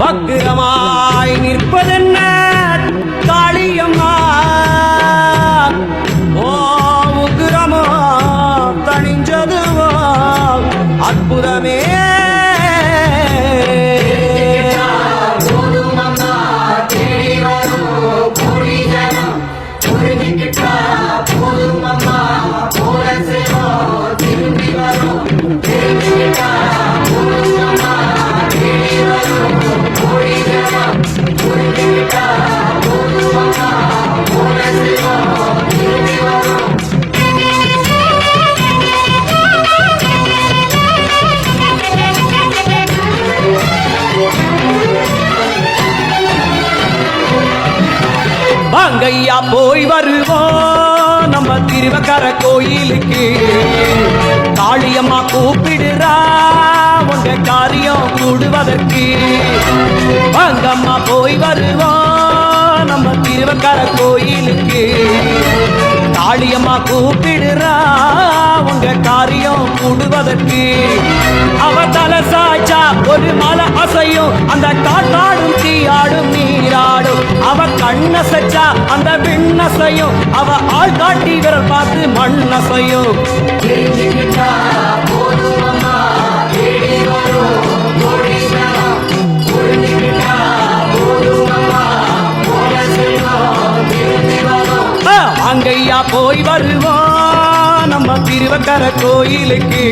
வக்கிரமாய் நிற்பதென்ன? அங்கையா போய் வருவோம். நம்ம திருவக்கர கோயிலுக்கு. காளியம்மா கூப்பிடுறா. உங்க காரியம் கூடுவதற்கு. அங்கம்மா போய் வருவோம். நம்ம திருவக்கர கோயிலுக்கு. காளியம்மா கூப்பிடுறா. உங்க காரியம் கூடுவதற்கு. அவ தலை சாச்சா ஒரு மலை அசையும். அந்த காட்டா கண்ணசைச்சா அந்த விண்ணசையும். அவ ஆள் காட்டி விரல் பார்த்து மண்ணசையும். அங்கையா போய் வருவோம் நம்ம திருவக்கர கோயிலுக்கு.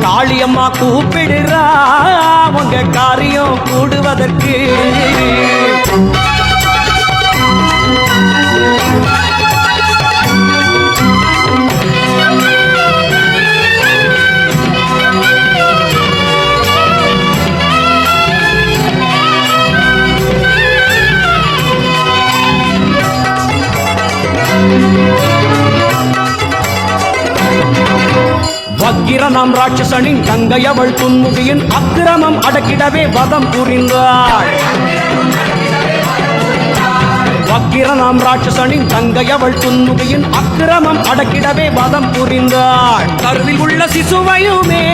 காளியம்மா கூப்பிடுறா உங்க காரியம் கூடுவதற்கு. வக்கிரனாம் ராட்சசனின் தங்கையவள் துன்முகியின் அக்கிரமம் அடக்கிடவே வதம் புரிந்தாள். வக்கிரனாம் ராட்சசனின் தங்கையவள் துன்முகையின் அக்கிரமம் அடக்கிடவே வதம் புரிந்தாள். கருவில் உள்ள சிசுவையுமே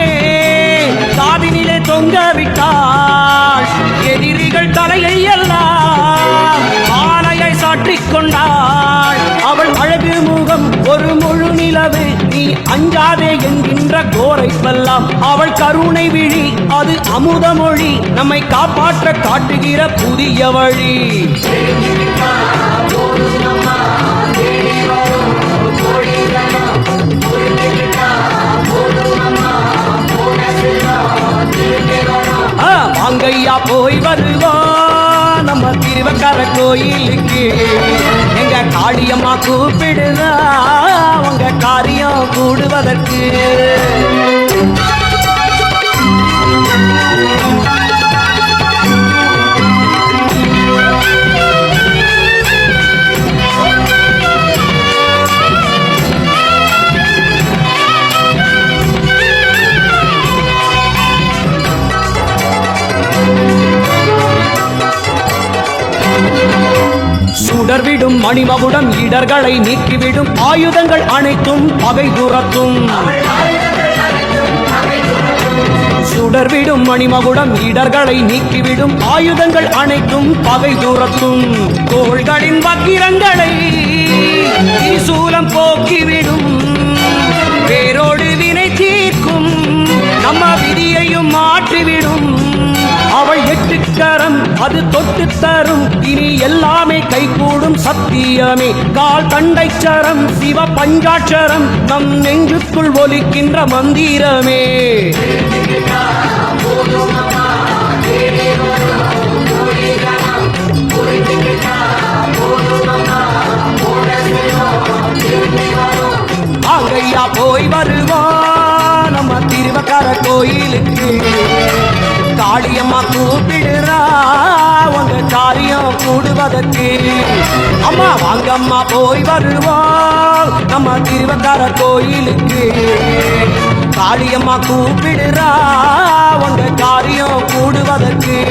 காதினிலே தொங்க விட்டாள் எதிரிகள் தலையை எல்லாம் ஆலையை சாற்றிக் கொண்டாள். அவள் அழகு முகம் ஒரு முழு நிலவு நீ அஞ்சாதே என்கின்ற கோரை அவள் கருணை விழி அது அமுத மொழி நம்மை காப்பாற்ற காட்டுகிற புதிய வழி. மாங்கையா போய் வருவா. நம்ம திருவக்கார கோயிலுக்கு. எங்க காளியம்மா கூப்பிடுதா. உங்க காரியம் கூடுவதற்கு. சுடர்விடும் மணிமகுடம் இடர்களை நீக்கிவிடும் ஆயுதங்கள் அனைத்தும் பகை துரத்தும். சுடர்விடும் மணிமகுடம் இடர்களை நீக்கிவிடும் ஆயுதங்கள் அனைத்தும் பகை துரத்தும். கோள்களின் வக்கிரங்களை சூலம் அது தொட்டு தரும். இனி எல்லாமே கைகூடும் சத்தியமே. கால் தண்டைச்சரம் சிவ பஞ்சாட்சரம் நம் நெஞ்சுக்குள் ஒலிக்கின்ற மந்திரமே. ஆங்கையா போய் வருவான் நம்ம திருவக்கார கோயிலுக்கு. காளியம்மா கூப்பிடுறா. காரியம் கூடுவதற்கு. அம்மா வாங்கம்மா போய் வருவோம். நம்ம திருவக்கர கோயிலுக்கு. காளியம்மா கூப்பிடுறா உங்க காரியம் கூடுவதற்கு.